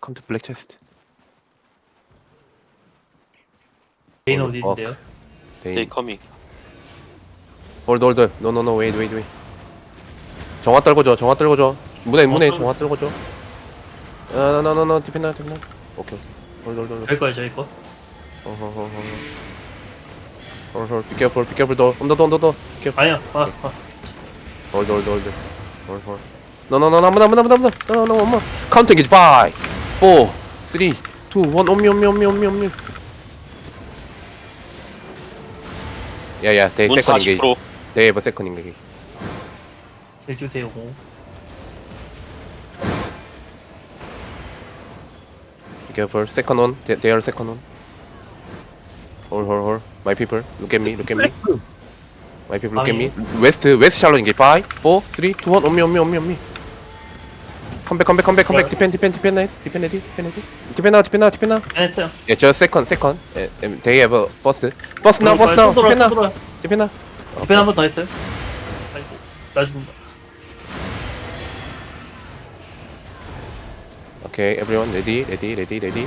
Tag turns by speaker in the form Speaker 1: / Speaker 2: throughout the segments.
Speaker 1: come to black chest.
Speaker 2: 개인
Speaker 1: 어,
Speaker 2: 어디 있는데요?
Speaker 1: They
Speaker 3: They coming.
Speaker 1: hold hold hold. No no no wait wait wait. 정화 떨궈줘. 정화 떨궈줘. 문에 문에
Speaker 2: 떨-
Speaker 1: 정화 떨궈줘. no no no no 디펜나 디펜나. 오케이. hold hold hold.
Speaker 2: 저희 거예요 저희 거
Speaker 1: 어허허허. hold hold. Be careful be careful 더. 언더 더 언더 더. Be careful.
Speaker 2: 아니야 봤어 봤어
Speaker 1: hold hold hold. hold hold. No no no no 한번 한번 한번 한번. No no no one more. Count engage. Five, 4 3 2 1 엄미 엄미 엄미 엄미 엄미 야야 대
Speaker 3: 문
Speaker 1: 세컨 인게
Speaker 3: 40%
Speaker 1: 네이버 세컨 인게
Speaker 2: 일 주세요.
Speaker 1: careful second one they, they are second one hold hold hold my people look at me look at me my people look at me west west shallow 인게 5 4 3 2 1 엄미 엄미 엄미 엄미 컴백 컴백 컴백 컴백 디펜 디펜 디펜 나이트 디펜 레디 디펜 레디 디펜 나와 디펜 나와 디펜 나와
Speaker 2: 했어요.
Speaker 1: 예, 저 세컨 세컨 예, 음, they have a first first now first now 디펜 나와
Speaker 2: 디펜 나와 디펜 한번 더 했어요. 아이고, 나 죽는다.
Speaker 1: 오케이 everyone ready ready ready ready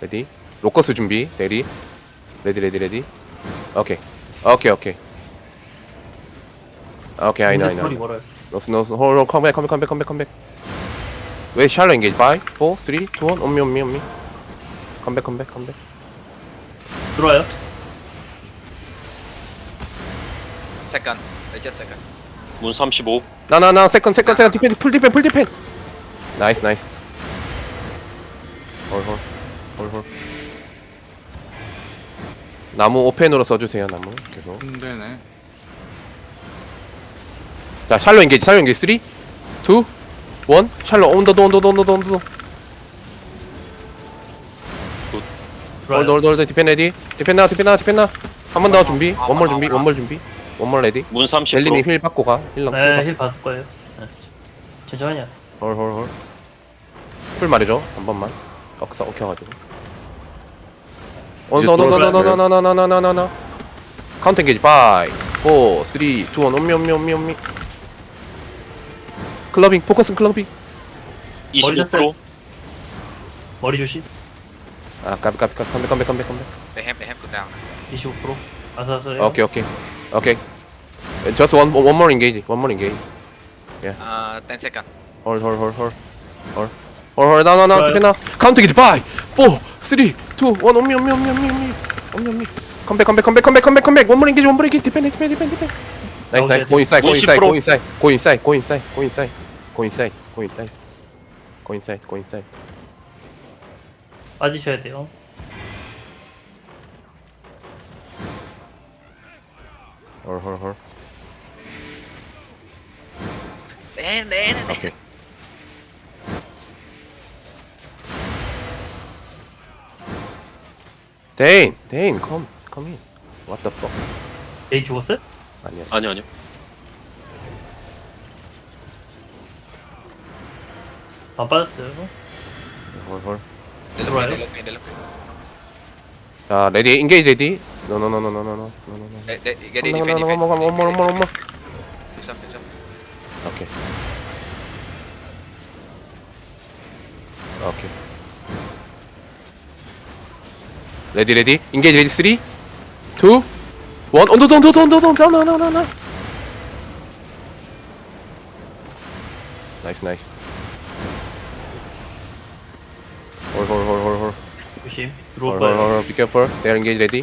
Speaker 1: ready 로커스 준비 ready ready ready ready 오케이 오케이 오케이 오케이 I know I know
Speaker 2: 머리 멀어요.
Speaker 1: no no no hold on come back come back come back come back come back 왜 샬러 인게지 5 4 3 2 1 온미 온미 온미 컴백 컴백 컴백
Speaker 2: 들어와요.
Speaker 4: Second. I just second.
Speaker 3: 문 35.
Speaker 1: 나나나. 세컨 세컨 세컨 디펜 풀 디펜 풀 디펜 나이스 나이스 홀홀 홀홀 나무 오펜으로 써주세요 나무. 계속.
Speaker 5: 힘드네.
Speaker 1: 자 샬로 인게이지 샬로 인게이지 3 2 1. 샬로 온더도, 온더도, 온더도, 온더도.
Speaker 2: 들어와요
Speaker 1: 홀드, 홀드, 홀드. 디펜 레디. 디펜 나, 디펜 나, 디펜 나. 한번 더 준비. 원몰 준비, 원몰 준비. 원몰 레디.
Speaker 3: 문 30%.
Speaker 1: 젤리님 힐 받고 가. 힐 넘고 가.
Speaker 2: 네힐 받을 거예요 네. 천천히 하냐
Speaker 1: 홀, 홀, 홀. 풀 말해줘. 한 번만. 억사, 옥혀가지고.
Speaker 5: 이제
Speaker 1: 온더, 온더,
Speaker 5: 들어올
Speaker 1: 온더,
Speaker 5: 거야.
Speaker 1: 온더, 온더, 온더, 온더, 온더, 온더. 카운트 엔게이지. 5, 4, 3, 2, 1. 온미, 온미, 온미, 온미. 클러빙, 포커스 클러빙.
Speaker 3: 25%.
Speaker 2: 머리 조심
Speaker 1: 아, 까비, 까비, 까비. 컴백, 컴백, 컴백, 컴백.
Speaker 4: They have they have put down.
Speaker 2: 25% 아사스래요
Speaker 1: 오케이, 오케이. 오케이. Just one, one more engage. One more engage.
Speaker 4: Uh, ten second.
Speaker 1: 홀, 홀, 홀, 홀. 홀. 홀, 홀, 나, 나, 나,
Speaker 2: 좋아요.
Speaker 1: 디펜 나. 카운트 엔게이지. 5, 4, 3, 2, 1. 온미, 온미, 온미, 온미, 온미. 온미, 온미. 컴백, 컴백, 컴백, 컴백, 컴백, 컴백. One more engage, one more engage. 디펜, 디펜, 디펜, 디펜. Nice, nice. Go inside, go inside, go inside, go inside, go inside, go inside, go inside, go inside, go inside, go inside.
Speaker 2: 빠지셔야 돼요.
Speaker 4: Then then.
Speaker 1: 오케이. 데인, 데인, come in. What the fuck?
Speaker 2: 에이 죽었어요?
Speaker 1: 아니요.
Speaker 3: 아니요, 아니요.
Speaker 2: 안 빠졌어요.
Speaker 4: 헐헐. 들어와요? 렐렉 렐렉
Speaker 1: 자, 레디 인게이지 레디. 노노노노노노노. 노노노.
Speaker 4: 렐렉
Speaker 1: 이게 레디
Speaker 4: 페디 페디
Speaker 1: 엄마 엄마 엄마 엄마.
Speaker 4: 괜찮 괜찮
Speaker 1: 오케이. 오케이. 레디 레디. 인게이지 레디 3 2 One don't, don't, don't, down, down, down, down. Nice, nice. Or, or, or, or, or.
Speaker 2: 조심.
Speaker 1: Or,
Speaker 2: or, hor, hor,
Speaker 1: hor. Be careful. They are engaged. Ready?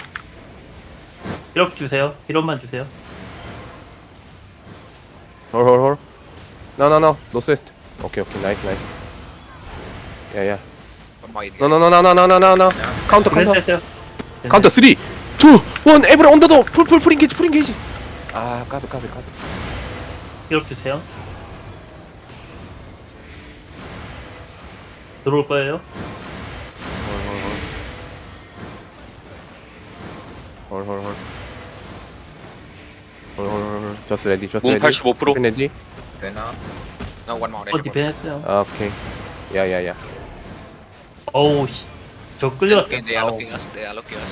Speaker 2: Hero, 주세요. Hero, 주세요.
Speaker 1: Hor, hor, hor. No, no, no. No assist. Okay, okay. Nice,
Speaker 4: nice. Yeah, yeah.
Speaker 1: No, no, no, no, no, no, no, no.
Speaker 2: Counter, counter.
Speaker 1: Counter three. 터 3, 2, 1. 에브리 언더도 풀, 풀, 풀 인게이지, 풀 인게이지. 아, 까비, 까비, 까비.
Speaker 2: 힐업 주세요 들어올 거예요
Speaker 1: 홀, 홀, 홀. 홀, 홀, 홀, 홀. Just ready, just
Speaker 3: 문
Speaker 1: ready.
Speaker 3: 85%.
Speaker 1: ready.
Speaker 4: Then uh, no one more. They
Speaker 2: 어
Speaker 4: have one.
Speaker 2: 디펜 했어요
Speaker 1: 아, 오케이. 야, 야, 야.
Speaker 2: 어우 씨저
Speaker 4: They're
Speaker 2: 끌려갔어요
Speaker 4: looking, they are
Speaker 2: 아우.
Speaker 4: looking us. They are looking us.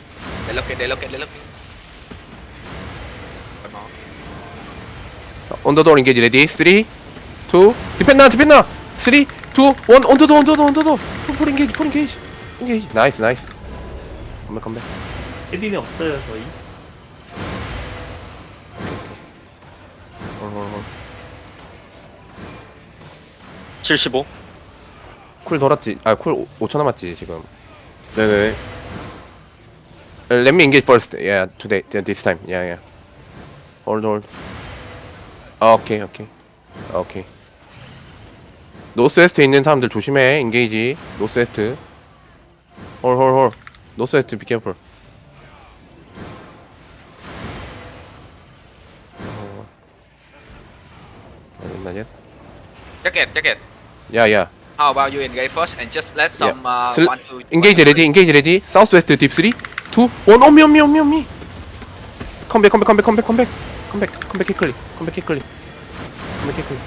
Speaker 1: 내려게
Speaker 4: 내려게 내려게. 얼마. 언더도
Speaker 1: 인게지 레디? 3 2 디펜나 디펜나! 3 2 1 언더도 언더도 언더도 풀 인게이지 풀 인게이지 인게이지. 나이스 나이스. 컴백 컴백.
Speaker 2: 헤딩이 없어요 저희.
Speaker 1: 어,
Speaker 3: 75
Speaker 1: 쿨 돌았지? 아쿨 5초 남았지 지금.
Speaker 5: 네네.
Speaker 1: Uh, Let me engage first. Yeah, today, th- this time. Yeah, yeah. Hold, hold. Okay, okay. Okay. 노스웨스트에 있는 사람들 조심해. engage. 노스웨스트. hold, hold, hold. 노스웨스트, be careful. 어. not yet. Yeah, yeah.
Speaker 4: How about you engage first and just let
Speaker 1: Yeah.
Speaker 4: some uh,
Speaker 1: Sl-
Speaker 4: one two.
Speaker 1: engage ready, engage ready. Southwest deep 3, 2, 1. Come back, come back. Come back, come back quickly. Come back quickly. Come back quickly.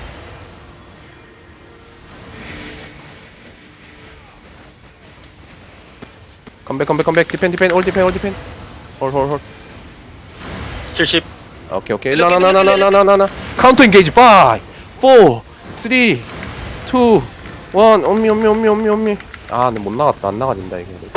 Speaker 1: Come back, come back, come back. Defend, defend, all defend, all defend. Hold, hold, hold.
Speaker 3: 70
Speaker 1: Okay, okay. No, no, no, no, no, no, no, no, no. Counter engage. Five, four, three, two, one. On me, on me, on me, on me, on me. 아, 근데 못 나갔다. 안 나가진다 이게.